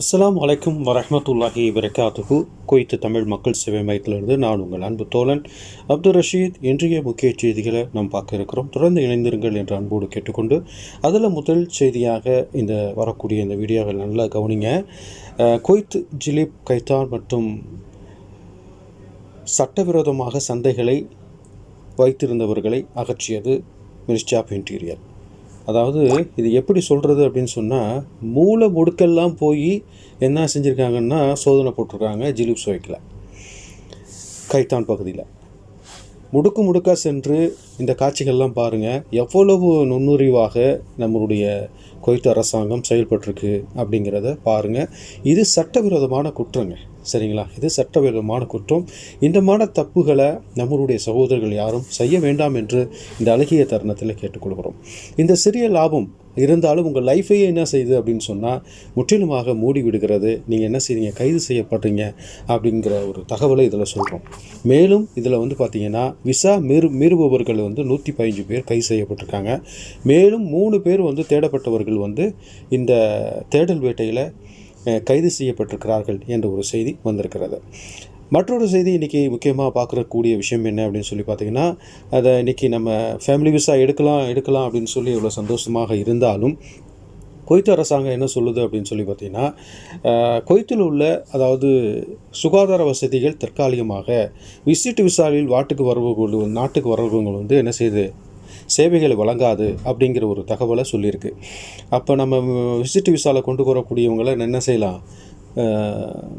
அஸ்லாம் அலைக்கும் வரமத்துல்லாஹி வரகாத்துகு குவைத்து தமிழ் மக்கள் சேவை மையத்திலிருந்து நான் உங்கள் அன்பு தோழன் அப்துல் ரஷீத். இன்றைய முக்கிய செய்திகளை நாம் பார்க்க இருக்கிறோம். தொடர்ந்து இணைந்திருங்கள் என்ற அன்போடு கேட்டுக்கொண்டு அதில் முதல் செய்தியாக இந்த வரக்கூடிய இந்த வீடியோவை நல்லா கவனிங்க. குவைத் ஜிலிப் கைத்தார் மற்றும் சட்டவிரோதமாக சந்தைகளை வைத்திருந்தவர்களை அகற்றியது மினிஸ்ட்ரி ஆஃப் இன்டீரியர். அதாவது இது எப்படி சொல்கிறது அப்படின்னு சொன்னால் மூளை முடுக்கெல்லாம் போய் என்ன செஞ்சுருக்காங்கன்னா சோதனை போட்டிருக்காங்க ஜிலிப்ஸ் சுவைக்கில் கைத்தான் பகுதியில். முடுக்கு முடுக்காக சென்று இந்த காட்சிகள்லாம் பாருங்கள் எவ்வளவு நுண்ணுறிவாக நம்மளுடைய குவைத் அரசாங்கம் செயல்பட்டிருக்கு அப்படிங்கிறத பாருங்கள் இது சட்டவிரோதமான குற்றங்க. சரிங்களா? இது சட்டவிரோதமான குற்றம். இந்த மாதிரி தப்புகளை நம்மளுடைய சகோதரர்கள் யாரும் செய்ய வேண்டாம் என்று இந்த அழகிய தருணத்தில் கேட்டுக்கொள்கிறோம். இந்த சிறிய லாபம் இருந்தாலும் உங்கள் லைஃபையே என்ன செய்யுது அப்படின்னு சொன்னால் முற்றிலுமாக மூடி விடுகிறது. நீங்கள் என்ன செய்றீங்க? கைது செய்யப்படுறீங்க அப்படிங்கிற ஒரு தகவலை இதில் சொல்கிறோம் மேலும் இதில் வந்து பார்த்தீங்கன்னா விசா மீறு மீறுபவர்கள் வந்து நூற்றி பதினஞ்சு பேர் கைது செய்யப்பட்டிருக்காங்க. மேலும் மூணு பேர் வந்து தேடப்பட்டவர்கள் வந்து இந்த தேடல் வேட்டையில் கைது செய்யப்பட்டிருக்கிறார்கள் என்ற ஒரு செய்தி வந்திருக்கிறது. மற்றொரு செய்தி இன்றைக்கி முக்கியமாக பார்க்குறக்கூடிய விஷயம் என்ன அப்படின்னு சொல்லி பார்த்தீங்கன்னா அதை இன்றைக்கி நம்ம ஃபேமிலி விசா எடுக்கலாம் எடுக்கலாம் அப்படின்னு சொல்லி இவ்வளோ சந்தோஷமாக இருந்தாலும் கொய்த்து அரசாங்கம் என்ன சொல்லுது அப்படின்னு சொல்லி பார்த்தீங்கன்னா கொய்த்தில் உள்ள அதாவது சுகாதார வசதிகள் தற்காலிகமாக விசிட் விசாவில் வாட்டுக்கு வரவர்கள் நாட்டுக்கு வரவங்க வந்து என்ன செய்யுது சேவைகளை வழங்காது அப்படிங்கிற ஒரு தகவலை சொல்லியிருக்கு. அப்போ நம்ம விசிட் விசாவில் கொண்டு வரக்கூடியவங்களை என்ன செய்யலாம்?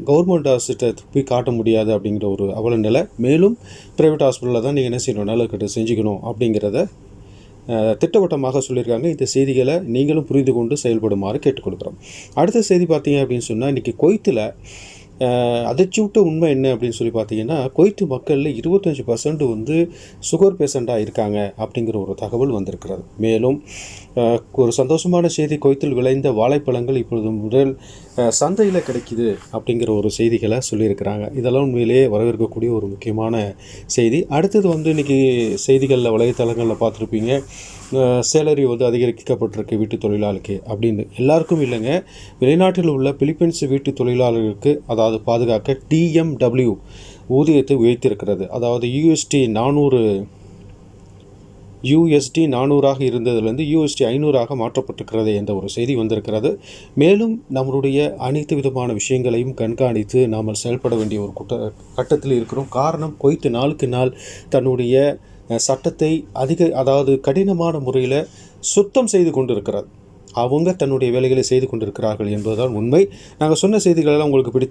கவர்மெண்ட் ஹாஸ்பிட்டல் போய் காட்ட முடியாது அப்படிங்கிற ஒரு அவல நிலை மேலும் ப்ரைவேட் ஹாஸ்பிட்டலில் தான் நீங்கள் என்ன செய்யணும்? நலக்கட்டு செஞ்சுக்கணும் அப்படிங்கிறத திட்டவட்டமாக சொல்லியிருக்காங்க. இந்த செய்திகளை நீங்களும் புரிந்து கொண்டு செயல்படுமாறு கேட்டுக்கொள்கிறோம். அடுத்த செய்தி பார்த்தீங்க அப்படின்னு சொன்னால் இன்றைக்கி கொய்த்தில் அதிர்ச்சி விட்ட உண்மை என்ன அப்படின்னு சொல்லி பார்த்தீங்கன்னா கொய்த்து மக்களில் இருபத்தஞ்சி பர்சன்ட் வந்து சுகர் பேஷண்ட்டாக இருக்காங்க அப்படிங்கிற ஒரு தகவல் வந்திருக்கிறது. மேலும் ஒரு சந்தோஷமான செய்தி கொய்த்தில் விளைந்த வாழைப்பழங்கள் இப்பொழுது முதல் சந்தையில் கிடைக்குது அப்படிங்கிற ஒரு செய்திகளை சொல்லியிருக்கிறாங்க. இதெல்லாம் உண்மையிலேயே வரவேற்கக்கூடிய ஒரு முக்கியமான செய்தி. அடுத்தது வந்து இன்றைக்கி செய்திகளில் வலைத்தளங்களில் பார்த்துருப்பீங்க. சேலரி வந்து அதிகரிக்கப்பட்டிருக்கு வீட்டு தொழிலாளருக்கு அப்படின்னு. எல்லாருக்கும் இல்லைங்க. வெளிநாட்டில் உள்ள பிலிப்பைன்ஸ் வீட்டு தொழிலாளர்களுக்கு அதாவது பாதுகாக்க டிஎம்டபிள்யூ ஊதியத்தை உயர்த்தியிருக்கிறது. அதாவது யூஎஸ்டி நானூறு யூஎஸ்டி நானூறாக இருந்ததுலேருந்து யூஎஸ்டி ஐநூறாக மாற்றப்பட்டிருக்கிறது என்ற ஒரு செய்தி வந்திருக்கிறது. மேலும் நம்மளுடைய அனைத்து விதமான விஷயங்களையும் கண்காணித்து நாம் செயல்பட வேண்டிய ஒரு குட்ட கட்டத்தில் இருக்கிறோம். காரணம் கொய்த்து நாளுக்கு நாள் தன்னுடைய சட்டத்தை அதிக அதாவது கடினமான முறையில் சுத்தம் செய்து கொண்டிருக்கிறது. அவங்க தன்னுடைய வேலைகளை செய்து கொண்டிருக்கிறார்கள் என்பதுதான் உண்மை. நாங்கள் சொன்ன செய்திகளெல்லாம் உங்களுக்கு பிடித்து